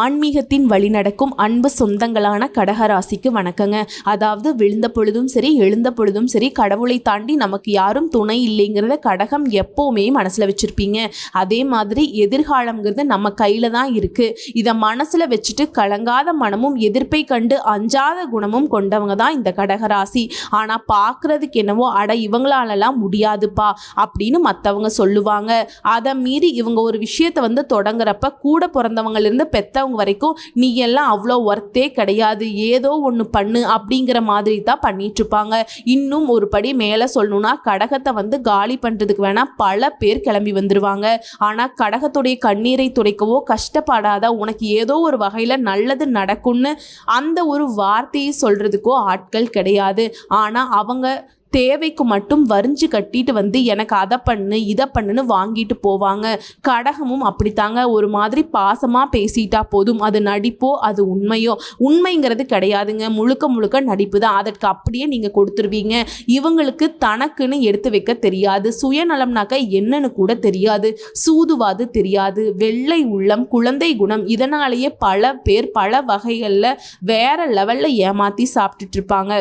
ஆன்மீகத்தின் வழி நடக்கும் அன்பு சொந்தங்களான கடகராசிக்கு வணக்கங்க. அதாவது விழுந்த பொழுதும் சரி எழுந்த பொழுதும் சரி கடவுளை தாண்டி நமக்கு யாரும் துணை இல்லைங்கிறத கடகம் எப்போவுமே மனசில் வச்சுருப்பீங்க. அதே மாதிரி எதிர்காலங்கிறது நம்ம கையில் தான் இருக்குது இதை மனசில் வச்சுட்டு கலங்காத மனமும் எதிர்ப்பை கண்டு அஞ்சாத குணமும் கொண்டவங்க தான் இந்த கடகராசி. ஆனால் பார்க்குறதுக்கு என்னவோ அட இவங்களாலலாம் முடியாதுப்பா அப்படின்னு மற்றவங்க சொல்லுவாங்க. அதை மீறி இவங்க ஒரு விஷயத்தை வந்து தொடங்குறப்ப கூட பிறந்தவங்கலேருந்து பெற்றவங்க வரைக்கும் நீ எல்லாம் அவ்வளோ ஒர்த்தே கிடையாது. ஏதோ ஒன்று பண்ணு அப்படிங்கிற மாதிரி தான் பண்ணிட்டு இருப்பாங்க. இன்னும் ஒரு படி மேலே சொல்லணும்னா கடகத்தை வந்து காலி பண்ணுறதுக்கு வேணால் பல பேர் கிளம்பி வந்துடுவாங்க ஆனால் கடகத்துடைய கண்ணீரை துடைக்கவோ கஷ்டப்படாத உனக்கு ஏதோ ஒரு வகையில் நல்லது நடக்கும்னு அந்த ஒரு வார்த்தையை சொல்கிறதுக்கோ ஆட்கள் கிடையாது. ஆனால் அவங்க தேவைக்கு மட்டும் வரிஞ்சு கட்டிட்டு வந்து எனக்கு அதை பண்ணு இதை பண்ணுன்னு வாங்கிட்டு போவாங்க. கடகமும் அப்படித்தாங்க. ஒரு மாதிரி பாசமாக பேசிட்டா போதும். அது நடிப்போ அது உண்மையோ? உண்மைங்கிறது கிடையாதுங்க. முழுக்க முழுக்க நடிப்பு தான். அதற்கு அப்படியே நீங்கள் கொடுத்துருவீங்க. இவங்களுக்கு தனக்குன்னு எடுத்து வைக்க தெரியாது. சுயநலம்னாக்க என்னன்னு கூட தெரியாது. சூதுவாது தெரியாது. வெள்ளை உள்ளம் குழந்தை குணம் இதனாலேயே பல பேர் பல வகைகளில் வேற லெவலில் ஏமாற்றி சாப்பிட்டுட்டு இருப்பாங்க.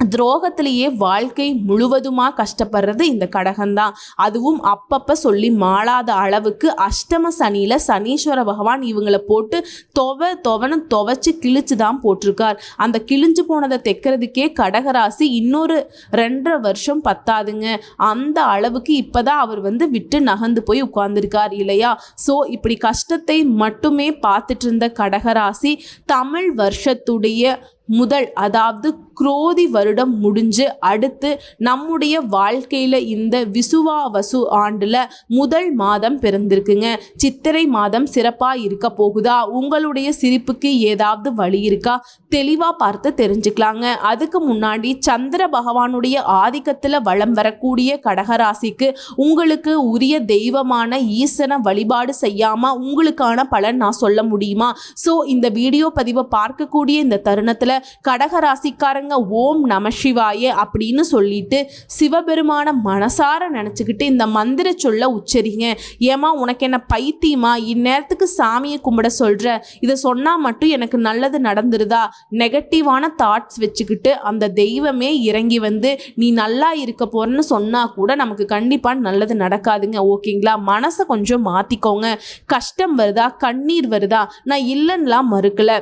துரோகத்திலேயே வாழ்க்கை முழுவதுமாக கஷ்டப்படுறது இந்த கடகம்தான். அதுவும் அப்பப்போ சொல்லி மாளாத அளவுக்கு அஷ்டம சனியில் சனீஸ்வர பகவான் இவங்களை போட்டு தொவை தொவன்னு துவைச்சு கிழிச்சு தான் போட்டிருக்கார். அந்த கிழிஞ்சு போனதை தைக்கிறதுக்கே கடகராசி இன்னொரு ரெண்டரை வருஷம் பத்தாதுங்க. அந்த அளவுக்கு இப்போதான் அவர் வந்து விட்டு நகர்ந்து போய் உட்கார்ந்துருக்கார் இல்லையா? ஸோ இப்படி கஷ்டத்தை மட்டுமே பார்த்துட்டு இருந்த கடகராசி தமிழ் வருஷத்துடைய முதல் அதாவது குரோதி வருடம் முடிஞ்சு அடுத்து நம்முடைய வாழ்க்கையில் இந்த விசுவாவசு ஆண்டில் முதல் மாதம் பிறந்திருக்குங்க. சித்திரை மாதம் சிறப்பாக இருக்க போகுதா? உங்களுடைய சிரிப்புக்கு ஏதாவது வழி இருக்கா? தெளிவாக பார்த்து தெரிஞ்சுக்கலாங்க. அதுக்கு முன்னாடி சந்திர பகவானுடைய ஆதிக்கத்தில் வளம் வரக்கூடிய கடகராசிக்கு உங்களுக்கு உரிய தெய்வமான ஈசனை வழிபாடு செய்யாமல் உங்களுக்கான பலன் நான் சொல்ல முடியுமா? ஸோ இந்த வீடியோ பதிவை பார்க்கக்கூடிய இந்த தருணத்தில் கடகராசிக்காரங்க ஓம் நம சிவாய அப்படின்னு சொல்லிட்டு சிவபெருமான மனசார நினச்சிக்கிட்டு இந்த மந்திர சொல்ல உச்சரிங்க. ஏமா உனக்கு என்ன பைத்தியமா? இந்நேரத்துக்கு சாமியை கும்பிட சொல்கிற இதை சொன்னால் மட்டும் எனக்கு நல்லது நடந்துருதா? நெகட்டிவான தாட்ஸ் வச்சுக்கிட்டு அந்த தெய்வமே இறங்கி வந்து நீ நல்லா இருக்க போறன்னு சொன்னால் கூட நமக்கு கண்டிப்பாக நல்லது நடக்காதுங்க. ஓகேங்களா? மனசை கொஞ்சம் மாற்றிக்கோங்க கஷ்டம் வருதா? கண்ணீர் வருதா? நான் இல்லைன்னா மறுக்கலை.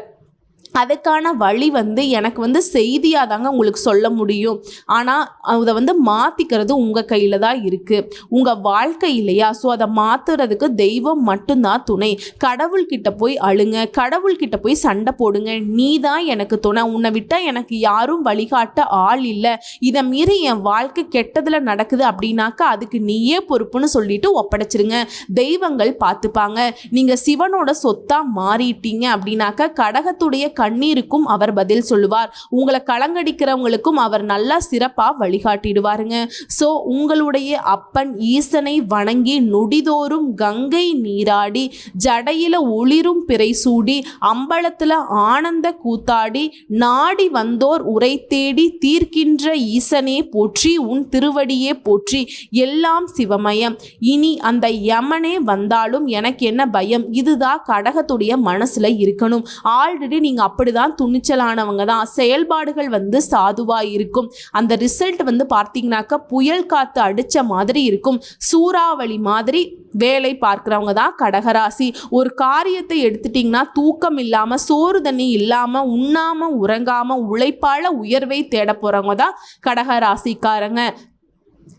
அதுக்கான வழி வந்து எனக்கு வந்து செய்தியாக தாங்க உங்களுக்கு சொல்ல முடியும். ஆனால் அதை வந்து மாற்றிக்கிறது உங்கள் கையில் தான் இருக்குது உங்கள் வாழ்க்கை இல்லையா? ஸோ அதை மாற்றுறதுக்கு தெய்வம் மட்டும்தான் துணை. கடவுள்கிட்ட போய் அழுங்க கடவுள்கிட்ட போய் சண்டை போடுங்க. நீ தான் எனக்கு துணை. உன்னை விட்டால் எனக்கு யாரும் வழிகாட்ட ஆள் இல்லை. இதை மீறி என் வாழ்க்கை கெட்டதில் நடக்குது அப்படின்னாக்கா அதுக்கு நீயே பொறுப்புன்னு சொல்லிட்டு ஒப்படைச்சிருங்க. தெய்வங்கள் பார்த்துப்பாங்க. நீங்கள் சிவனோட சொத்தாக மாறிட்டீங்க அப்படின்னாக்கா கடகத்துடைய கண்ணீருக்கும் அவர் பதில் சொல்லுவார். உங்களை கலங்கடிக்கிறவங்களுக்கும் அவர் நல்லா சிறப்பாக வழிகாட்டிடுவாருங்க. ஸோ உங்களுடைய அப்பன் ஈசனை வணங்கி நொடிதோறும் கங்கை நீராடி ஜடையில ஒளிரும் பிறை சூடி அம்பலத்தில் ஆனந்த கூத்தாடி நாடி வந்தோர் உரை தேடி தீர்க்கின்ற ஈசனே போற்றி உன் திருவடியே போற்றி எல்லாம் சிவமயம். இனி அந்த யமனே வந்தாலும் எனக்கு என்ன பயம்? இதுதான் கடகத்துடைய மனசுல இருக்கணும். ஆல்ரெடி நீங்க அப்படிதான் துணிச்சலானவங்க தான். செயல்பாடுகள் வந்து சாதுவாக இருக்கும். அந்த ரிசல்ட் வந்து பார்த்தீங்கன்னாக்கா புயல் காத்து அடித்த மாதிரி இருக்கும். சூறாவளி மாதிரி வேலை பார்க்குறவங்க தான் கடகராசி. ஒரு காரியத்தை எடுத்துட்டிங்கன்னா தூக்கம் இல்லாமல் சோறு தண்ணி இல்லாமல் உண்ணாமல் உறங்காமல் உழைப்பால உயர்வை தேட போகிறவங்க தான் கடகராசிக்காரங்க.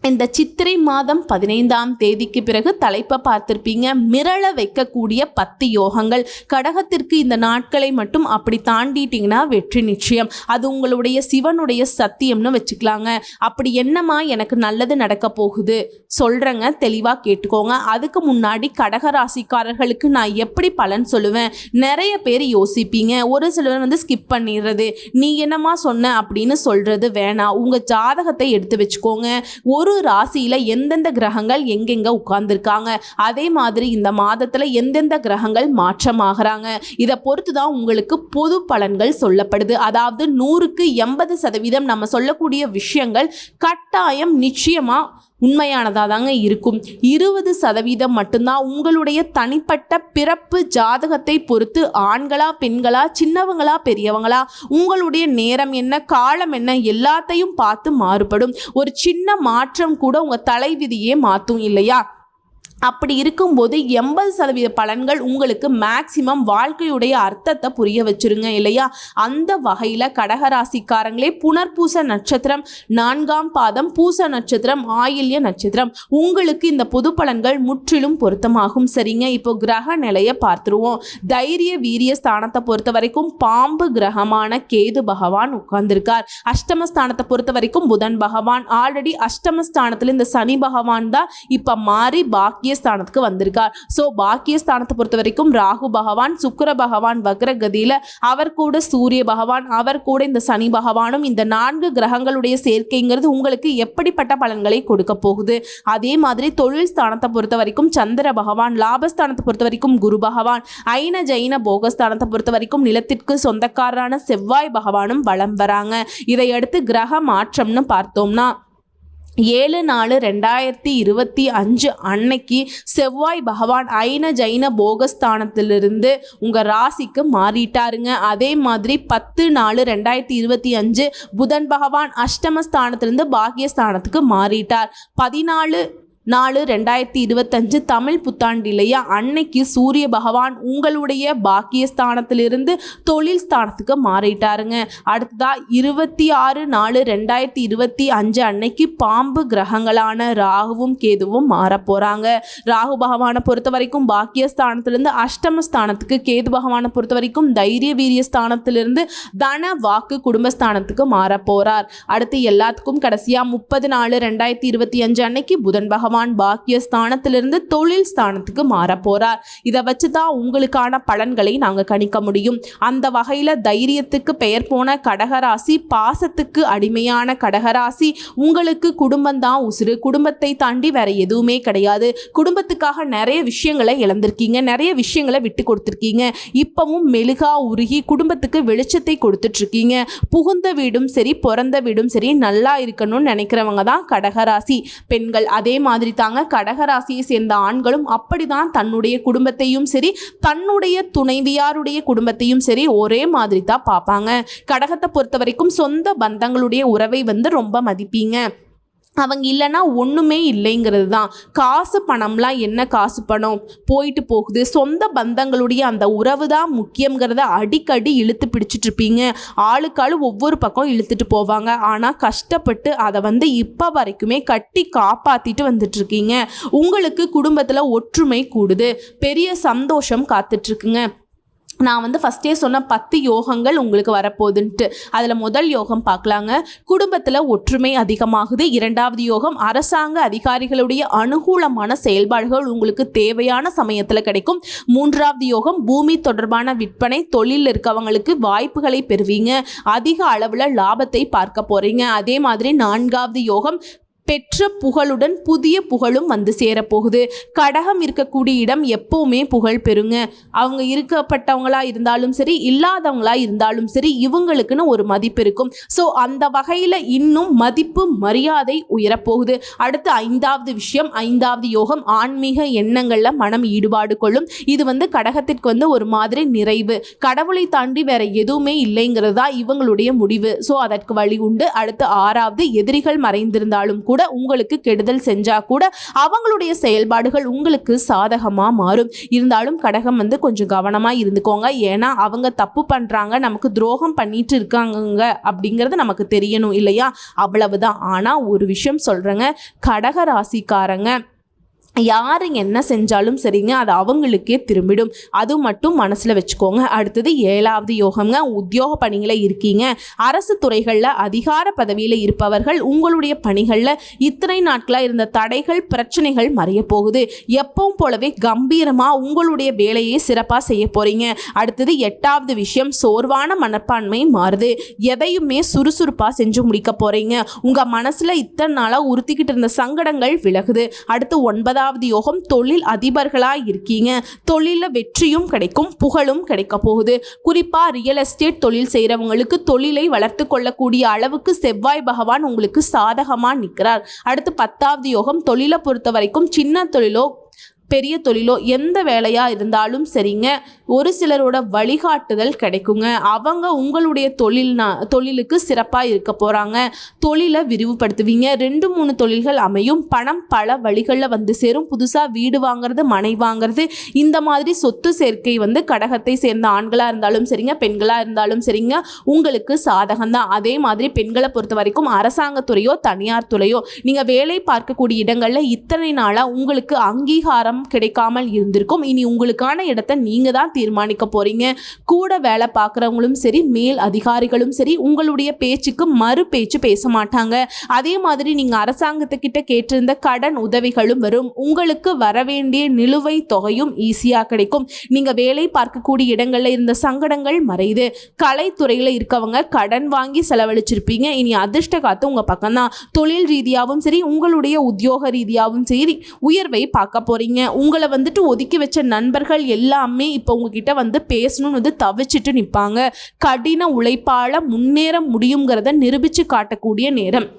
இந்த சித்திரை மாதம் பதினைந்தாம் தேதிக்கு பிறகு தலைப்பை பார்த்துருப்பீங்க. மிரள வைக்கக்கூடிய பத்து யோகங்கள். கடகத்திற்கு இந்த நாட்களை மட்டும் அப்படி தாண்டிட்டிங்கன்னா வெற்றி நிச்சயம். அது உங்களுடைய சிவனுடைய சத்தியம்னு வச்சுக்கலாங்க. அப்படி என்னம்மா எனக்கு நல்லது நடக்க போகுது? சொல்கிறேங்க தெளிவாக கேட்டுக்கோங்க. அதுக்கு முன்னாடி கடக ராசிக்காரர்களுக்கு நான் எப்படி பலன் சொல்லுவேன்? நிறைய பேர் யோசிப்பீங்க. ஒரு சிலர் வந்து ஸ்கிப் பண்ணிடுறது. நீ என்னம்மா சொன்ன அப்படின்னு சொல்கிறது வேணாம். உங்கள் ஜாதகத்தை எடுத்து வச்சுக்கோங்க. ஒரு ராசியில் எந்தெந்த கிரகங்கள் எங்கெங்க உட்கார்ந்துருக்காங்க? அதே மாதிரி இந்த மாதத்தில் எந்தெந்த கிரகங்கள் மாற்றமாகறாங்க? இதை பொறுத்து தான் உங்களுக்கு பொது பலன்கள் சொல்லப்படுது. அதாவது நூறுக்கு எண்பது சதவீதம் நம்ம சொல்லக்கூடிய விஷயங்கள் கட்டாயம் நிச்சயமாக உண்மையானதாக தாங்க இருக்கும். இருபது சதவீதம் மட்டும்தான் உங்களுடைய தனிப்பட்ட பிறப்பு ஜாதகத்தை பொறுத்து ஆண்களா பெண்களா சின்னவங்களா பெரியவங்களா உங்களுடைய நேரம் என்ன காலம் என்ன எல்லாத்தையும் பார்த்து மாறுபடும். ஒரு சின்ன மாற்றம் கூட உங்கள் தலைவிதியே மாற்றும் இல்லையா? அப்படி இருக்கும்போது எண்பது சதவீத பலன்கள் உங்களுக்கு மேக்சிமம் வாழ்க்கையுடைய அர்த்தத்தை புரிய வச்சிருங்க இல்லையா? அந்த வகையில் கடகராசிக்காரங்களே புனர்பூச நட்சத்திரம் நான்காம் பாதம் பூச நட்சத்திரம் ஆயில்ய நட்சத்திரம். உங்களுக்கு இந்த பொது பலன்கள் முற்றிலும் பொருத்தமாகும். சரிங்க? இப்போ கிரக நிலையை பார்த்துருவோம். தைரிய வீரிய ஸ்தானத்தை பொறுத்த வரைக்கும் பாம்பு கிரகமான கேது பகவான் உட்கார்ந்திருக்கார். அஷ்டமஸ்தானத்தை பொறுத்த வரைக்கும் புதன் பகவான். ஆல்ரெடி அஷ்டமஸ்தானத்தில் இந்த சனி பகவான் தான் இப்போ மாறி பாக்கியஸ்தானத்துக்கு வந்திருக்கார். ஸோ பாக்கியஸ்தானத்தை பொறுத்த வரைக்கும் ராகு பகவான் சுக்கர பகவான் வக்ரகதியில் அவர் கூட சூரிய பகவான் அவர் கூட இந்த சனி பகவானும் இந்த நான்கு கிரகங்களுடைய சேர்க்கைங்கிறது உங்களுக்கு எப்படிப்பட்ட பலன்களை கொடுக்க போகுது? அதே மாதிரி தொழில் ஸ்தானத்தை பொறுத்த வரைக்கும் சந்திர பகவான் லாபஸ்தானத்தை பொறுத்த வரைக்கும் குரு பகவான் ஐன ஜைன போகஸ்தானத்தை பொறுத்த வரைக்கும் நிலத்திற்கு சொந்தக்காரரான செவ்வாய் பகவானும் வலம் வராங்க. இதையடுத்து கிரக மாற்றம்னு பார்த்தோம்னா ஏழு நாலு ரெண்டாயிரத்தி இருபத்தி அஞ்சு அன்னைக்கு செவ்வாய் பகவான் ஐன ஜைன போகஸ்தானத்திலிருந்து உங்கள் ராசிக்கு மாறிட்டாருங்க. அதே மாதிரி பத்து நாலு ரெண்டாயிரத்தி இருபத்தி அஞ்சு புதன் பகவான் அஷ்டமஸ்தானத்திலிருந்து பாக்கியஸ்தானத்துக்கு மாறிட்டார். பதினாலு நாலு ரெண்டாயிரத்தி இருபத்தஞ்சு தமிழ் புத்தாண்டிலேயே அன்னைக்கு சூரிய பகவான் உங்களுடைய பாக்கியஸ்தானத்திலிருந்து தொழில் ஸ்தானத்துக்கு மாறிட்டாருங்க. அடுத்ததா இருபத்தி ஆறு நாலு ரெண்டாயிரத்தி இருபத்தி அஞ்சு அன்னைக்கு பாம்பு கிரகங்களான ராகுவும் கேதுவும் மாற போகிறாங்க ராகு பகவானை பொறுத்த வரைக்கும் பாக்கியஸ்தானத்திலிருந்து அஷ்டமஸ்தானத்துக்கு கேது பகவானை பொறுத்த வரைக்கும் தைரிய வீரிய ஸ்தானத்திலிருந்து தன வாக்கு குடும்பஸ்தானத்துக்கு மாற போகிறார் அடுத்து எல்லாத்துக்கும் கடைசியாக முப்பது நாலு ரெண்டாயிரத்தி இருபத்தி அஞ்சு அன்னைக்கு புதன் பகவான் பாக்கியஸ்தானத்திலிருந்து தொழில் ஸ்தானத்துக்கு மாற போகிறார் இதை வச்சு தான் உங்களுக்கான பலன்களை நாங்கள் கணிக்க முடியும். அந்த வகையில் தைரியத்துக்கு பெயர் போன கடகராசி பாசத்துக்கு அடிமையான கடகராசி உங்களுக்கு குடும்பம் தான் உசுறு. குடும்பத்தை தாண்டி வேற எதுவுமே கிடையாது. குடும்பத்துக்காக நிறைய விஷயங்களை இழந்திருக்கீங்க. நிறைய விஷயங்களை விட்டு கொடுத்துருக்கீங்க. இப்பவும் மெழுகா உருகி குடும்பத்துக்கு வெளிச்சத்தை கொடுத்துட்ருக்கீங்க. புகுந்த வீடும் சரி பிறந்த வீடும் சரி நல்லா இருக்கணும்னு நினைக்கிறவங்க தான் கடகராசி. பெண்கள் அதே மாதிரி தாங்க கடகராசியை சேர்ந்த ஆண்களும் அப்படிதான் தன்னுடைய குடும்பத்தையும் சரி தன்னுடைய துணைவியாருடைய குடும்பத்தையும் சரி ஒரே மாதிரி தான் பார்ப்பாங்க. கடகத்தை பொறுத்த வரைக்கும் சொந்த பந்தங்களுடைய உறவை வந்து ரொம்ப மதிப்பீங்க. அவங்க இல்லைன்னா ஒன்றுமே இல்லைங்கிறது தான் காசு பணம்லாம் என்ன காசு பணம்? போயிட்டு போகுது. சொந்த பந்தங்களுடைய அந்த உறவு தான் முக்கியங்கிறத அடிக்கடி இழுத்து பிடிச்சிட்ருப்பீங்க ஆளுக்காளு ஒவ்வொரு பக்கம் இழுத்துட்டு போவாங்க. ஆனால் கஷ்டப்பட்டு அதை வந்து இப்போ வரைக்குமே கட்டி காப்பாற்றிட்டு வந்துட்டுருக்கீங்க உங்களுக்கு குடும்பத்தில் ஒற்றுமை கூடுது. பெரிய சந்தோஷம் காத்துட்ருக்குங்க நான் வந்து ஃபஸ்ட்டே சொன்ன பத்து யோகங்கள் உங்களுக்கு வரப்போகுதுன்ட்டு. அதில் முதல் யோகம் பார்க்கலாங்க குடும்பத்தில் ஒற்றுமை அதிகமாகுது. இரண்டாவது யோகம் அரசாங்க அதிகாரிகளுடைய அனுகூலமான செயல்பாடுகள் உங்களுக்கு தேவையான சமயத்தில் கிடைக்கும். மூன்றாவது யோகம் பூமி தொடர்பான விற்பனை தொழிலில் இருக்கவங்களுக்கு வாய்ப்புகளை பெறுவீங்க. அதிக அளவில் லாபத்தை பார்க்க போகிறீங்க அதே மாதிரி நான்காவது யோகம் பெற்ற புகழுடன் புதிய புகழும் வந்து சேரப்போகுது. கடகம் இருக்கக்கூடிய இடம் எப்பவுமே புகழ் பெறுங்க. அவங்க இருக்கப்பட்டவங்களா இருந்தாலும் சரி இல்லாதவங்களா இருந்தாலும் சரி இவங்களுக்குன்னு ஒரு மதிப்பு இருக்கும். ஸோ அந்த வகையில் இன்னும் மதிப்பு மரியாதை உயரப்போகுது. அடுத்து ஐந்தாவது விஷயம் ஐந்தாவது யோகம் ஆன்மீக எண்ணங்களில் மனம் ஈடுபாடு கொள்ளும். இது வந்து கடகத்திற்கு வந்து ஒரு மாதிரி நிறைவு. கடவுளை தாண்டி வேற எதுவுமே இல்லைங்கிறது தான் இவங்களுடைய முடிவு. ஸோ அதற்கு வழி உண்டு. அடுத்து ஆறாவது எதிரிகள் மறைந்திருந்தாலும் கூட கூட உங்களுக்கு கெடுதல் செஞ்சா கூட அவங்களுடைய செயல்பாடுகள் உங்களுக்கு சாதகமா மாறும். இருந்தாலும் கடகம் வந்து கொஞ்சம் கவனமா இருந்துக்கோங்க. ஏன்னா அவங்க தப்பு பண்றாங்க நமக்கு துரோகம் பண்ணிட்டு இருக்காங்க அப்படிங்கிறது நமக்கு தெரியணும் இல்லையா? அவ்வளவுதான். ஆனா ஒரு விஷயம் சொல்றேங்க. கடக ராசிக்காரங்க யார் என்ன செஞ்சாலும் சரிங்க அது அவங்களுக்கே திரும்பிடும். அது மட்டும் மனசில் வச்சுக்கோங்க. அடுத்தது ஏழாவது யோகம்ங்க உத்தியோக பணியில் இருக்கீங்க. அரசு துறைகளில் அதிகார பதவியில் இருப்பவர்கள் உங்களுடைய பணிகளில் இத்தனை நாட்களாக இருந்த தடைகள் பிரச்சனைகள் மறைய போகுது. எப்பவும் போலவே கம்பீரமாக உங்களுடைய வேலையை சிறப்பாக செய்ய போகிறீங்க அடுத்தது எட்டாவது விஷயம் சோர்வான மனப்பான்மை மாறுது. எதையுமே சுறுசுறுப்பாக செஞ்சு முடிக்க போகிறீங்க உங்கள் மனசில் இத்தனை நாளாக உறுத்திக்கிட்டு இருந்த சங்கடங்கள் விலகுது. அடுத்து ஒன்பதாவது ஏழாவது யோகம் தொழில் அதிபர்களாக இருக்கீங்க. தொழிலில் வெற்றியும் கிடைக்கும் புகழும் கிடைக்க போகுது. குறிப்பாக ரியல் எஸ்டேட் தொழில் செய்கிறவங்களுக்கு தொழிலை வளர்த்து கொள்ளக்கூடிய அளவுக்கு செவ்வாய் பகவான் உங்களுக்கு சாதகமாக நிற்கிறார் அடுத்து பத்தாவது யோகம் தொழிலை பொறுத்த வரைக்கும் சின்ன தொழிலோ பெரிய தொழிலோ எந்த வேலையாக இருந்தாலும் சரிங்க. ஒரு சிலரோட வழிகாட்டுதல் கிடைக்குங்க. அவங்க உங்களுடைய தொழில்னா தொழிலுக்கு சிறப்பாக இருக்க போகிறாங்க தொழிலை விரிவுபடுத்துவீங்க. ரெண்டு மூணு தொழில்கள் அமையும். பணம் பல வழிகளில் வந்து சேரும். புதுசாக வீடு வாங்குறது மனை வாங்குறது இந்த மாதிரி சொத்து சேர்க்கை வந்து கடகத்தை சேர்ந்த ஆண்களாக இருந்தாலும் சரிங்க பெண்களாக இருந்தாலும் சரிங்க உங்களுக்கு சாதகம்தான். அதே மாதிரி பெண்களை பொறுத்த வரைக்கும் அரசாங்கத்துறையோ தனியார் துறையோ நீங்கள் வேலை பார்க்கக்கூடிய இடங்களில் இத்தனை நாளாக உங்களுக்கு அங்கீகாரம் கிடைக்காமல் இருந்திருக்கும். இனி உங்களுக்கான இடத்த நீங்கள் தான் தீர்மானிக்க போகிறீங்க கூட வேலை பார்க்குறவங்களும் சரி மேல் அதிகாரிகளும் சரி உங்களுடைய பேச்சுக்கு மறு பேச்சு பேச மாட்டாங்க. அதே மாதிரி நீங்கள் அரசாங்கத்துக்கிட்ட கேட்டிருந்த கடன் உதவிகளும் வரும். உங்களுக்கு வர வேண்டிய நிலுவை தொகையும் ஈஸியாக கிடைக்கும். நீங்கள் வேலை பார்க்கக்கூடிய இடங்களில் இருந்த சங்கடங்கள் மறையுது. கலைத்துறையில் இருக்கவங்க கடன் வாங்கி செலவழிச்சிருப்பீங்க. இனி அதிர்ஷ்ட காத்து உங்கள் பக்கம்தான். தொழில் ரீதியாகவும் சரி உங்களுடைய உத்தியோக ரீதியாகவும் சரி உயர்வை பார்க்க போகிறீங்க உங்களை வந்துட்டு ஒதுக்கி வச்ச நண்பர்கள் எல்லாமே இப்போ உங்ககிட்ட வந்து பேசணும்னு வந்து தவிச்சிட்டு நிற்பாங்க கடின உழைப்பால் முன்னேற முடியுங்கிறத நிரூபித்து காட்டக்கூடிய நேரம்.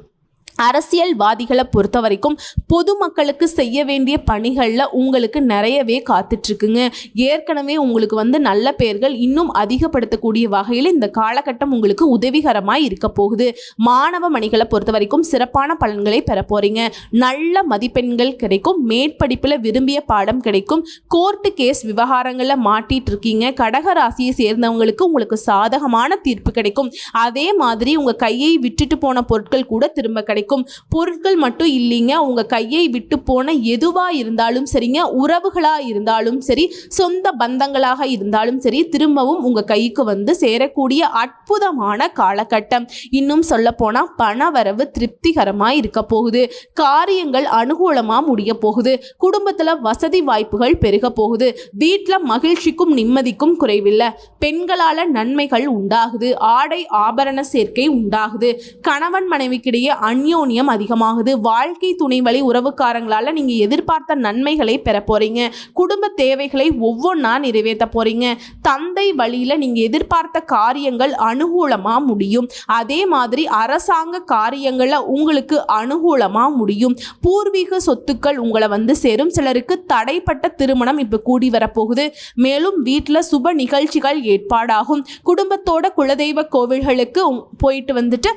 அரசியல்வாதிகளை பொறுத்த வரைக்கும் பொதுமக்களுக்கு செய்ய வேண்டிய பணிகளில் உங்களுக்கு நிறையவே காத்துட்ருக்குங்க. ஏற்கனவே உங்களுக்கு வந்து நல்ல பெயர்கள் இன்னும் அதிகப்படுத்தக்கூடிய வகையில் இந்த காலகட்டம் உங்களுக்கு உதவிகரமாக இருக்க போகுது. மாணவ மணிகளை பொறுத்த வரைக்கும் சிறப்பான பலன்களை பெற போகிறீங்க நல்ல மதிப்பெண்கள் கிடைக்கும். மேற்படிப்பில் விரும்பிய பாடம் கிடைக்கும். கோர்ட்டு கேஸ் விவகாரங்களில் மாட்டிட்டு இருக்கீங்க கடக ராசியை சேர்ந்தவங்களுக்கு உங்களுக்கு சாதகமான தீர்ப்பு கிடைக்கும். அதே மாதிரி உங்கள் கையை விட்டுட்டு போன பொருட்கள் கூட திரும்ப கிடைக்கும். பொருட்கள் மட்டும் இல்லைங்க. உங்கள் கையை விட்டு போன எதுவாக இருந்தாலும் சரிங்க உறவுகளாக இருந்தாலும் சரி சொந்த பந்தங்களாக இருந்தாலும் சரி திரும்பவும் உங்கள் கைக்கு வந்து சேரக்கூடிய அற்புதமான காலகட்டம். இன்னும் சொல்ல சொல்லப்போனால் பணவரவு திருப்திகரமாக இருக்க போகுது. காரியங்கள் அனுகூலமாக முடிய போகுது. குடும்பத்தில் வசதி வாய்ப்புகள் பெருக போகுது. வீட்டில் மகிழ்ச்சிக்கும் நிம்மதிக்கும் குறைவில்லை. பெண்களால் நன்மைகள் உண்டாகுது. ஆடை ஆபரண சேர்க்கை உண்டாகுது. கணவன் மனைவிக்கிடையே அந்நிய அந்யோன்யம் அதிகமாகுது. வாழ்க்கை துணை வழி உறவுக்காரங்களால் நீங்கள் எதிர்பார்த்த நன்மைகளை பெற போகிறீங்க குடும்ப தேவைகளை ஒவ்வொன்றா நிறைவேற்ற போகிறீங்க தந்தை வழியில் நீங்கள் எதிர்பார்த்த காரியங்கள் அனுகூலமாக முடியும். அதே மாதிரி அரசாங்க காரியங்களில் உங்களுக்கு அனுகூலமாக முடியும். பூர்வீக சொத்துக்கள் உங்களை வந்து சேரும். சிலருக்கு தடைப்பட்ட திருமணம் இப்போ கூடி வரப்போகுது மேலும் வீட்டில் சுப நிகழ்ச்சிகள் ஏற்பாடாகும். குடும்பத்தோட குலதெய்வ கோவில்களுக்கு போயிட்டு வந்துட்டு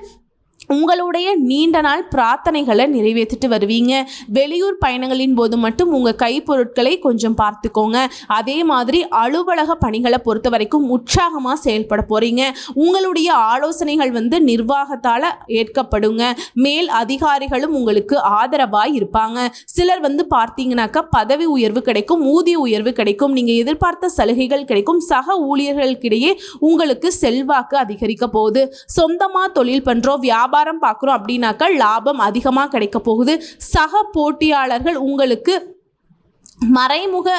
உங்களுடைய நீண்ட நாள் பிரார்த்தனைகளை நிறைவேற்றிட்டு வருவீங்க. வெளியூர் பயணங்களின் போது மட்டும் உங்கள் கைப்பொருட்களை கொஞ்சம் பார்த்துக்கோங்க. அதே மாதிரி அலுவலக பணிகளை பொறுத்த வரைக்கும் உற்சாகமாக செயல்பட போகிறீங்க உங்களுடைய ஆலோசனைகள் வந்து நிர்வாகத்தால் ஏற்கப்படுங்க. மேல் அதிகாரிகளும் உங்களுக்கு ஆதரவாக இருப்பாங்க. சிலர் வந்து பார்த்தீங்கன்னாக்கா பதவி உயர்வு கிடைக்கும் ஊதிய உயர்வு கிடைக்கும் நீங்கள் எதிர்பார்த்த சலுகைகள் கிடைக்கும். சக ஊழியர்களுக்கிடையே உங்களுக்கு செல்வாக்கு அதிகரிக்க போகுது. சொந்தமாக தொழில் பண்ணுறோம் வியாபாரம் பார்க்குறோம் அப்படின்னாக்கா லாபம் அதிகமாக கிடைக்க போகுது. சக போட்டியாளர்கள் உங்களுக்கு மறைமுக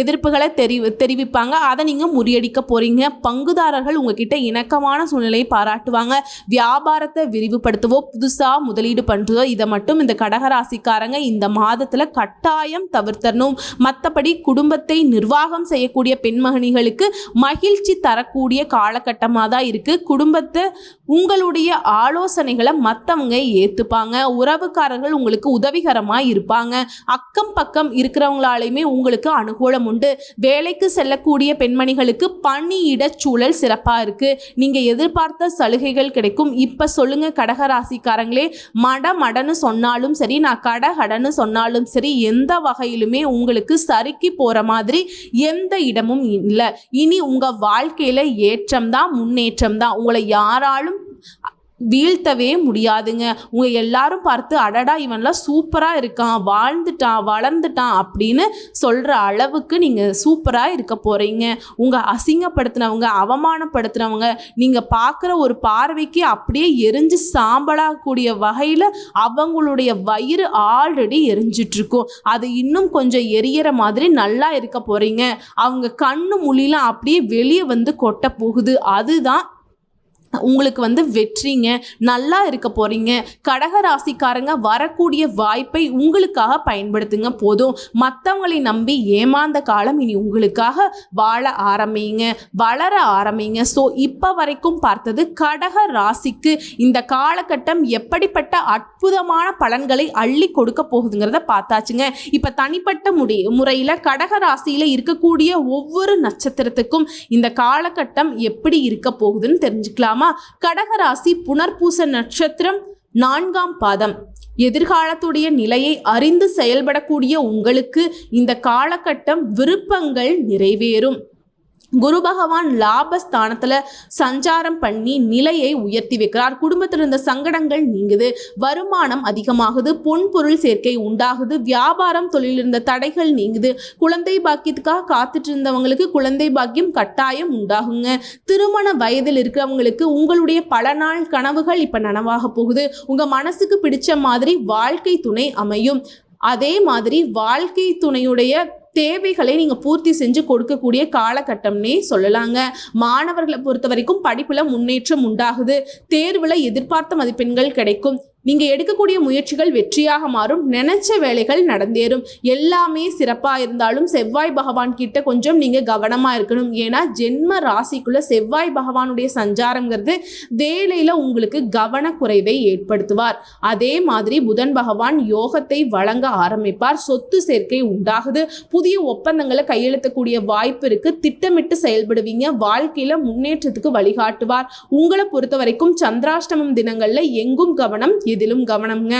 எதிர்ப்புகளை தெரி தெரிவிப்பாங்க. அதை நீங்கள் முறியடிக்க போகிறீங்க பங்குதாரர்கள் உங்ககிட்ட இணக்கமான சூழ்நிலையை பாராட்டுவாங்க. வியாபாரத்தை விரிவுபடுத்தவோ புதுசாக முதலீடு பண்ணுறதோ இதை மட்டும் இந்த கடகராசிக்காரங்க இந்த மாதத்தில் கட்டாயம் தவிர்த்தரணும். மற்றபடி குடும்பத்தை நிர்வாகம் செய்யக்கூடிய பெண்மகனிகளுக்கு மகிழ்ச்சி தரக்கூடிய காலகட்டமாக தான் இருக்குது குடும்பத்தை உங்களுடைய ஆலோசனைகளை மற்றவங்க ஏற்றுப்பாங்க உறவுக்காரர்கள் உங்களுக்கு உதவிகரமாக இருப்பாங்க. அக்கம் பக்கம் இருக்கிறவங்களால இருக்கிறவங்களாலையுமே உங்களுக்கு அனுகூலம் உண்டு. வேலைக்கு செல்லக்கூடிய பெண்மணிகளுக்கு பணியிட சூழல் சிறப்பாக இருக்குது நீங்கள் எதிர்பார்த்த சலுகைகள் கிடைக்கும். இப்போ சொல்லுங்கள் கடகராசிக்காரங்களே மட மடன்னு சொன்னாலும் சரி நான் கடகடன்னு சொன்னாலும் சரி எந்த வகையிலுமே உங்களுக்கு சறுக்கி போகிற மாதிரி எந்த இடமும் இல்லை. இனி உங்கள் வாழ்க்கையில் ஏற்றம் தான் முன்னேற்றம் தான் உங்களை யாராலும் வீழ்த்தவே முடியாதுங்க. உங்கள் எல்லாரும் பார்த்து அடடா இவன்லாம் சூப்பராக இருக்கான் வாழ்ந்துட்டான் வளர்ந்துட்டான் அப்படின்னு சொல்கிற அளவுக்கு நீங்கள் சூப்பராக இருக்க போகிறீங்க உங்கள் அசிங்கப்படுத்தினவங்க அவமானப்படுத்தினவங்க நீங்கள் பார்க்குற ஒரு பார்வைக்கு அப்படியே எரிஞ்சு சாம்பலாகக்கூடிய வகையில் அவங்களுடைய வயிறு ஆல்ரெடி எரிஞ்சிட்ருக்கும் அது இன்னும் கொஞ்சம் எரியற மாதிரி நல்லா இருக்க போகிறீங்க அவங்க கண்ணு மொழிலாம் அப்படியே வெளியே வந்து கொட்ட போகுது. அதுதான் உங்களுக்கு வந்து வெற்றிங்க நல்லா இருக்க போறீங்க. கடக ராசிக்காரங்க வரக்கூடிய வாய்ப்பை உங்களுக்காக பயன்படுத்துங்க. போதும். மற்றவங்களை நம்பி ஏமாந்த காலம் இனி உங்களுக்காக வாழ ஆரம்பிங்க. வளர ஆரம்பிங்க. ஸோ இப்போ வரைக்கும் பார்த்தது கடக ராசிக்கு இந்த காலகட்டம் எப்படிப்பட்ட அற்புதமான பலன்களை அள்ளி கொடுக்க போகுதுங்கிறத பார்த்தாச்சுங்க. இப்போ தனிப்பட்ட முடி முறையில் கடக ராசியில் இருக்கக்கூடிய ஒவ்வொரு நட்சத்திரத்துக்கும் இந்த காலகட்டம் எப்படி இருக்க போகுதுன்னு தெரிஞ்சுக்கலாமா? கடகராசி புனர்பூச நட்சத்திரம் நான்காம் பாதம். எதிர்காலத்துடைய நிலையை அறிந்து செயல்படக்கூடிய உங்களுக்கு இந்த காலகட்டம் விருப்பங்கள் நிறைவேறும். குரு பகவான் லாபஸ்தானத்தில் சஞ்சாரம் பண்ணி நிலையை உயர்த்தி வைக்கிறார். குடும்பத்தில் இருந்த சங்கடங்கள் நீங்குது வருமானம் அதிகமாகுது பொன்பொருள் சேர்க்கை உண்டாகுது வியாபாரம் தொழிலில் இருந்த தடைகள் நீங்குது. குழந்தை பாக்கியத்துக்காக காத்துட்டு இருந்தவங்களுக்கு குழந்தை பாக்கியம் கட்டாயம் உண்டாகுங்க. திருமண வயதில் இருக்கிறவங்களுக்கு உங்களுடைய பல நாள் கனவுகள் இப்போ நனவாக போகுது. உங்கள் மனசுக்கு பிடிச்ச மாதிரி வாழ்க்கை துணை அமையும். அதே மாதிரி வாழ்க்கை துணையுடைய தேவைகளை நீங்கள் பூர்த்தி செஞ்சு கொடுக்கக்கூடிய காலகட்டம்னே சொல்லலாங்க. மாணவர்களை பொறுத்த வரைக்கும் படிப்பில் முன்னேற்றம் உண்டாகுது. தேர்வில் எதிர்பார்த்த மதிப்பெண்கள் கிடைக்கும். நீங்கள் எடுக்கக்கூடிய முயற்சிகள் வெற்றியாக மாறும். நினைச்ச வேலைகள் நடந்தேறும். எல்லாமே சிறப்பாக இருந்தாலும் செவ்வாய் பகவான் கிட்ட கொஞ்சம் நீங்கள் கவனமாக இருக்கணும். ஏன்னா ஜென்ம ராசிக்குள்ள செவ்வாய் பகவானுடைய சஞ்சாரங்கிறது வேலையில் உங்களுக்கு கவனக்குறைவை ஏற்படுத்துவார். அதே மாதிரி புதன் பகவான் யோகத்தை வழங்க ஆரம்பிப்பார். சொத்து சேர்க்கை உண்டாகுது. புதிய ஒப்பந்தங்களை கையெழுத்தக்கூடிய வாய்ப்பு இருக்கு. திட்டமிட்டு செயல்படுவீங்க. வாழ்க்கையில முன்னேற்றத்துக்கு வழிகாட்டுவார். உங்களை பொறுத்த வரைக்கும் சந்திராஷ்டமம் தினங்கள்ல எங்கும் கவனம் இதிலும் கவனம்ங்க.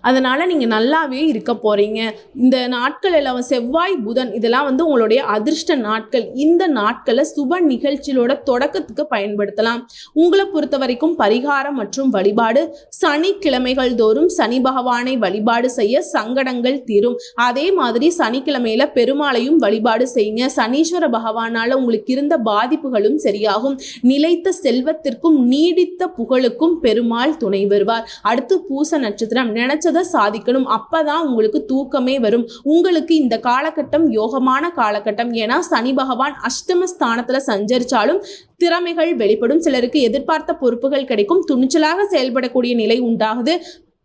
அதனால் நீங்கள் நல்லாவே இருக்க போகிறீங்க இந்த நாட்கள் எல்லாம் செவ்வாய் புதன் இதெல்லாம் வந்து உங்களுடைய அதிர்ஷ்ட நாட்கள். இந்த நாட்களை சுப நிகழ்ச்சியோட தொடக்கத்துக்கு பயன்படுத்தலாம். உங்களை பொறுத்த வரைக்கும் பரிகாரம் மற்றும் வழிபாடு சனிக்கிழமைகள் தோறும் சனி பகவானை வழிபாடு செய்ய சங்கடங்கள் தீரும். அதே மாதிரி சனிக்கிழமையில பெருமாளையும் வழிபாடு செய்யுங்க. சனீஸ்வர பகவானால உங்களுக்கு இருந்த பாதிப்புகளும் சரியாகும். நிலைத்த செல்வத்திற்கும் நீடித்த புகழுக்கும் பெருமாள் துணை வருவார். அடுத்து பூச நட்சத்திரம். நினைச்சதை சாதிக்கணும். அப்பதான் உங்களுக்கு தூக்கமே வரும். உங்களுக்கு இந்த காலகட்டம் யோகமான காலகட்டம். ஏன்னா சனி பகவான் அஷ்டம ஸ்தானத்துல சஞ்சரிச்சாலும் திறமைகள் வெளிப்படும். சிலருக்கு எதிர்பார்த்த பொறுப்புகள் கிடைக்கும். துணிச்சலாக செயல்படக்கூடிய நிலை உண்டாகுது.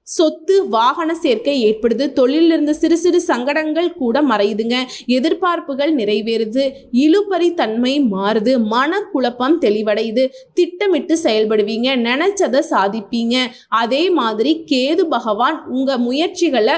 சொத்து வாகன சேர்க்கை ஏற்படுது. தொழிலில் இருந்த சிறு சிறு சங்கடங்கள் கூட மறையுதுங்க. எதிர்பார்ப்புகள் நிறைவேறுது. இழுபறி தன்மை மாறுது. மனக்குழப்பம் தெளிவடையுது. திட்டமிட்டு செயல்படுவீங்க. நினைச்சதை சாதிப்பீங்க. அதே மாதிரி கேது பகவான் உங்க முயற்சிகளை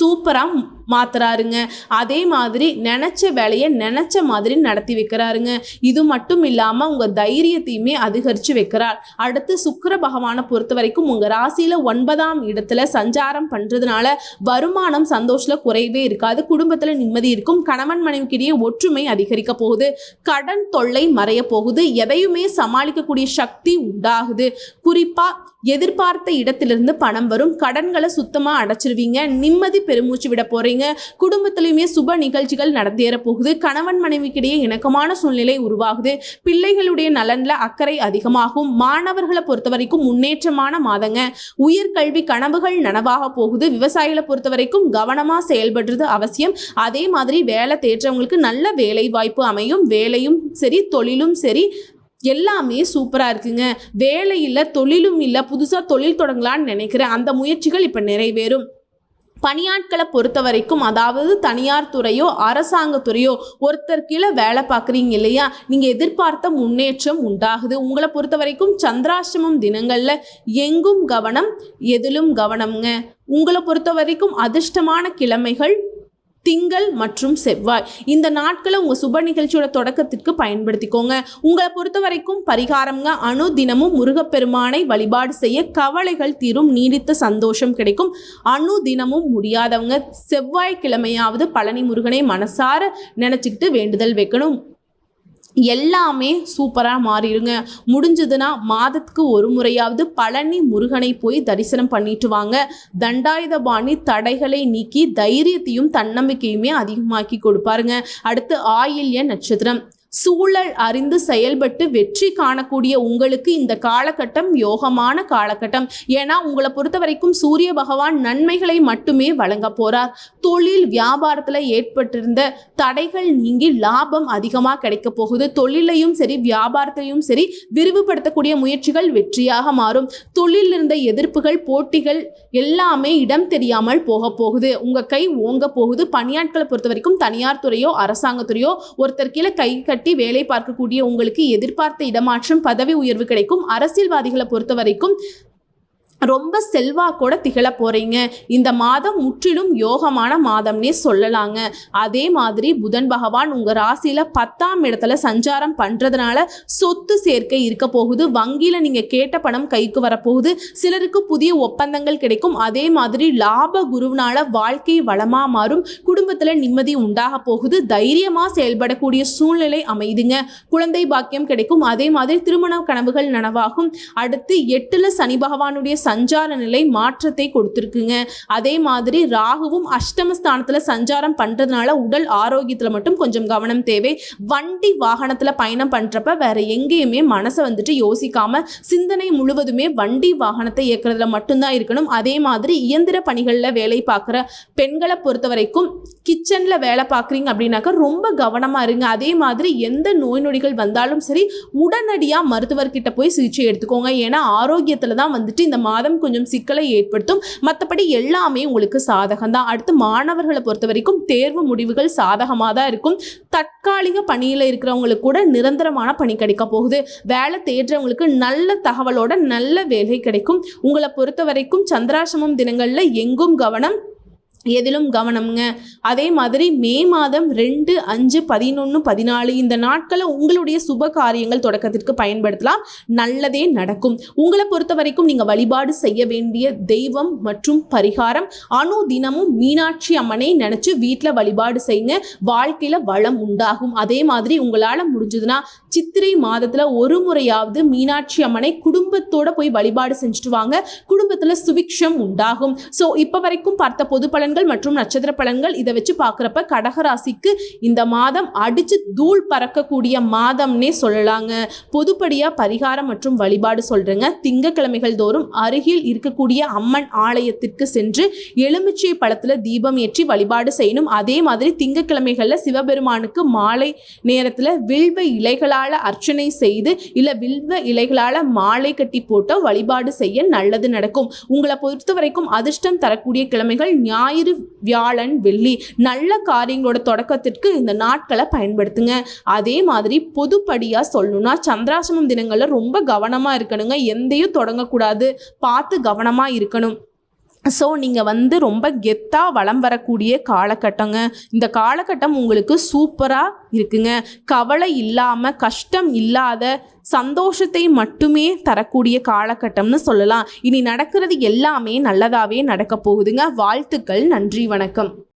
சூப்பராக மாத்துறாருங்க. அதே மாதிரி நினச்ச வேலையை நினச்ச மாதிரி நடத்தி வைக்கிறாருங்க. இது மட்டும் இல்லாமல் உங்கள் தைரியத்தையுமே அதிகரித்து வைக்கிறார். அடுத்து சுக்கிர பகவானை பொறுத்த வரைக்கும் உங்கள் ராசியில் ஒன்பதாம் இடத்துல சஞ்சாரம் பண்ணுறதுனால வருமானம் சந்தோஷத்தில் குறைவே இருக்காது. குடும்பத்தில் நிம்மதி இருக்கும். கணவன் மனைவிக்கிடையே ஒற்றுமை அதிகரிக்க போகுது. கடன் தொல்லை மறைய போகுது. எதையுமே சமாளிக்கக்கூடிய சக்தி உண்டாகுது. குறிப்பாக எதிர்பார்த்த இடத்திலிருந்து பணம் வரும். கடன்களை சுத்தமாக அடைச்சிருவீங்க. நிம்மதி பெருமூச்சு விட போகிறீங்க குடும்பத்திலையுமே சுப நிகழ்ச்சிகள் நடந்தேற போகுது. கணவன் மனைவிக்கிடையே இணக்கமான சூழ்நிலை உருவாகுது. பிள்ளைகளுடைய நலன்ல அக்கறை அதிகமாகும். மாணவர்களை பொறுத்த வரைக்கும் முன்னேற்றமான மாதங்க. உயர்கல்வி கனவுகள் நனவாக போகுது. விவசாயிகளை பொறுத்த வரைக்கும் கவனமா செயல்படுறது அவசியம். அதே மாதிரி வேலை தேற்றவங்களுக்கு நல்ல வேலை வாய்ப்பு அமையும். வேலையும் சரி தொழிலும் சரி எல்லாமே சூப்பராக இருக்குங்க. வேலை இல்லை தொழிலும் இல்லை புதுசாக தொழில் தொடங்கலான்னு நினைக்கிறேன். அந்த முயற்சிகள் இப்போ நிறைவேறும். பணியாட்களை பொறுத்த வரைக்கும் அதாவது தனியார் துறையோ அரசாங்க துறையோ ஒருத்தர் கீழே வேலை பார்க்குறீங்க இல்லையா? நீங்கள் எதிர்பார்த்த முன்னேற்றம் உண்டாகுது. உங்களை பொறுத்த வரைக்கும் சந்திராசிரமம் தினங்களில் எங்கும் கவனம் எதிலும் கவனம்ங்க. உங்களை பொறுத்த வரைக்கும் அதிர்ஷ்டமான கிழமைகள் திங்கள் மற்றும் செவ்வாய். இந்த நாட்களை உங்கள் சுப நிகழ்ச்சியோட தொடக்கத்திற்கு பயன்படுத்திக்கோங்க. உங்களை பொறுத்த வரைக்கும் பரிகாரம்ங்க அணு தினமும் முருகப்பெருமானை வழிபாடு செய்ய கவலைகள் தீரும் நீடித்த சந்தோஷம் கிடைக்கும். அணு தினமும் முடியாதவங்க செவ்வாய்க்கிழமையாவது பழனி முருகனை மனசார நினச்சிக்கிட்டு வேண்டுதல் வைக்கணும். எல்லாமே சூப்பராக மாறிடுங்க. முடிஞ்சதுன்னா மாதத்துக்கு ஒரு முறையாவது பழனி முருகனை போய் தரிசனம் பண்ணிட்டு வாங்க. தண்டாயுதபாணி தடைகளை நீக்கி தைரியத்தையும் தன்னம்பிக்கையுமே அதிகமாக்கி கொடுப்பாருங்க. அடுத்து ஆயில்ய நட்சத்திரம். சூழல் அறிந்து செயல்பட்டு வெற்றி காணக்கூடிய உங்களுக்கு இந்த காலகட்டம் யோகமான காலகட்டம். ஏன்னா உங்களை பொறுத்த வரைக்கும் சூரிய பகவான் நன்மைகளை மட்டுமே வழங்க போறார். தொழில் வியாபாரத்தில் ஏற்பட்டிருந்த தடைகள் நீங்கி லாபம் அதிகமாக கிடைக்க போகுது. தொழிலையும் சரி வியாபாரத்தையும் சரி விரிவுபடுத்தக்கூடிய முயற்சிகள் வெற்றியாக மாறும். தொழில் இருந்த எதிர்ப்புகள் போட்டிகள் எல்லாமே இடம் தெரியாமல் போக போகுது. உங்க கை ஓங்க போகுது. பணியாட்களை பொறுத்த வரைக்கும் தனியார் துறையோ அரசாங்கத்துறையோ ஒருத்தர் கீழே கை கட்டி வேலை பார்க்கக்கூடிய உங்களுக்கு எதிர்பார்த்த இடமாற்றம் பதவி உயர்வு கிடைக்கும். அரசியல்வாதிகளை பொறுத்த வரைக்கும் ரொம்ப செல்வாக்கோட திகழ போறீங்க. இந்த மாதம் முற்றிலும் யோகமான மாதம்னே சொல்லலாங்க. அதே மாதிரி புதன் பகவான் உங்க ராசியில பத்தாம் இடத்துல சஞ்சாரம் பண்றதுனால சொத்து சேர்க்கை இருக்க போகுது. வங்கியில நீங்க கேட்ட பணம் கைக்கு வரப்போகுது. சிலருக்கு புதிய ஒப்பந்தங்கள் கிடைக்கும். அதே மாதிரி லாப குருவினால வாழ்க்கை வளமா மாறும். குடும்பத்துல நிம்மதி உண்டாக போகுது. தைரியமா செயல்படக்கூடிய சூழ்நிலை அமைதுங்க. குழந்தை பாக்கியம் கிடைக்கும். அதே மாதிரி திருமண கனவுகள் நனவாகும். அடுத்து எட்டுல சனி பகவானுடைய சஞ்சார நிலை மாற்றத்தை கொடுத்துருக்குங்க. அதே மாதிரி ராகுவும் அஷ்டமஸ்தானத்தில் சஞ்சாரம் பண்ணுறதுனால உடல் ஆரோக்கியத்தில் மட்டும் கொஞ்சம் கவனம் தேவை. வண்டி வாகனத்தில் பயணம் பண்ணுறப்ப வேற எங்கேயுமே மனசை வந்துட்டு யோசிக்காம சிந்தனை முழுவதுமே வண்டி வாகனத்தை இயக்கிறதுல மட்டும்தான் இருக்கணும். அதே மாதிரி இயந்திர பணிகளில் வேலை பார்க்குற பெண்களை பொறுத்த வரைக்கும் கிச்சனில் வேலை பார்க்குறீங்க அப்படின்னாக்கா ரொம்ப கவனமாக இருங்க. அதே மாதிரி எந்த நோய் நொடிகள் வந்தாலும் சரி உடனடியாக மருத்துவர்கிட்ட போய் சிகிச்சை எடுத்துக்கோங்க. ஏன்னா ஆரோக்கியத்தில் தான் வந்துட்டு இந்த மாதம் கொஞ்சம் சிக்கலை ஏற்படுத்தும். மற்றபடி எல்லாமே உங்களுக்கு சாதகம் தான் அடுத்து மாணவர்களை பொறுத்த வரைக்கும் தேர்வு முடிவுகள் சாதகமாக தான் இருக்கும். தற்காலிக பணியில் இருக்கிறவங்களுக்கு கூட நிரந்தரமான பணி கிடைக்க போகுது. வேலை தேடுறவங்களுக்கு நல்ல தகவலோட நல்ல வேலை கிடைக்கும். உங்களை பொறுத்த வரைக்கும் சந்திராசிரமம் தினங்களில் எங்கும் கவனம் எதிலும் கவனம்ங்க. அதே மாதிரி மே மாதம் ரெண்டு அஞ்சு பதினொன்று பதினாலு இந்த நாட்களை உங்களுடைய சுப காரியங்கள் தொடக்கத்திற்கு பயன்படுத்தலாம். நல்லதே நடக்கும். உங்களை பொறுத்த வரைக்கும் நீங்கள் வழிபாடு செய்ய வேண்டிய தெய்வம் மற்றும் பரிகாரம் அணு தினமும் மீனாட்சி அம்மனை நினச்சி வீட்டில் வழிபாடு செய்யுங்க. வாழ்க்கையில் வளம் உண்டாகும். அதே மாதிரி உங்களால் முடிஞ்சதுன்னா சித்திரை மாதத்தில் ஒரு முறையாவது மீனாட்சி அம்மனை குடும்பத்தோட போய் வழிபாடு செஞ்சுட்டு வாங்க. குடும்பத்தில் சுபிக்ஷம் உண்டாகும். ஸோ இப்போ வரைக்கும் பார்த்த பொது பலன் பலன்கள் மற்றும் நட்சத்திர பலன்கள் இதை வச்சு பார்க்குறப்ப கடகராசிக்கு இந்த மாதம் அடிச்சு தூள் பறக்கக்கூடிய மாதம்னே சொல்லலாங்க. பொதுப்படியாக பரிகாரம் மற்றும் வழிபாடு சொல்கிறேங்க திங்கக்கிழமைகள் தோறும் அருகில் இருக்கக்கூடிய அம்மன் ஆலயத்திற்கு சென்று எலுமிச்சை பழத்தில் தீபம் ஏற்றி வழிபாடு செய்யணும். அதே மாதிரி திங்கக்கிழமைகளில் சிவபெருமானுக்கு மாலை நேரத்தில் வில்வ இலைகளால் அர்ச்சனை செய்து இல்லை வில்வ இலைகளால் மாலை கட்டி போட்டு வழிபாடு செய்ய நல்லது நடக்கும். உங்களை பொறுத்த வரைக்கும் அதிர்ஷ்டம் தரக்கூடிய கிழமைகள் ஞாயிறு ஞாயிறு வியாழன் வெள்ளி நல்ல காரியங்களோட தொடக்கத்திற்கு இந்த நாட்களை பயன்படுத்துங்க. அதே மாதிரி பொதுப்படியாக சொல்லணும்னா சந்திராசிரமம் தினங்களில் ரொம்ப கவனமாக இருக்கணுங்க. எந்தையும் தொடங்கக்கூடாது. பார்த்து கவனமாக இருக்கணும். ஸோ நீங்கள் வந்து ரொம்ப கெத்தாக வளம் வரக்கூடிய காலகட்டங்க. இந்த காலகட்டம் உங்களுக்கு சூப்பராக இருக்குங்க. கவலை இல்லாமல் கஷ்டம் இல்லாத சந்தோஷத்தை மட்டுமே தரக்கூடிய காலகட்டம்னு சொல்லலாம். இனி நடக்கிறது எல்லாமே நல்லதாகவே நடக்க போகுதுங்க. வாழ்த்துக்கள். நன்றி. வணக்கம்.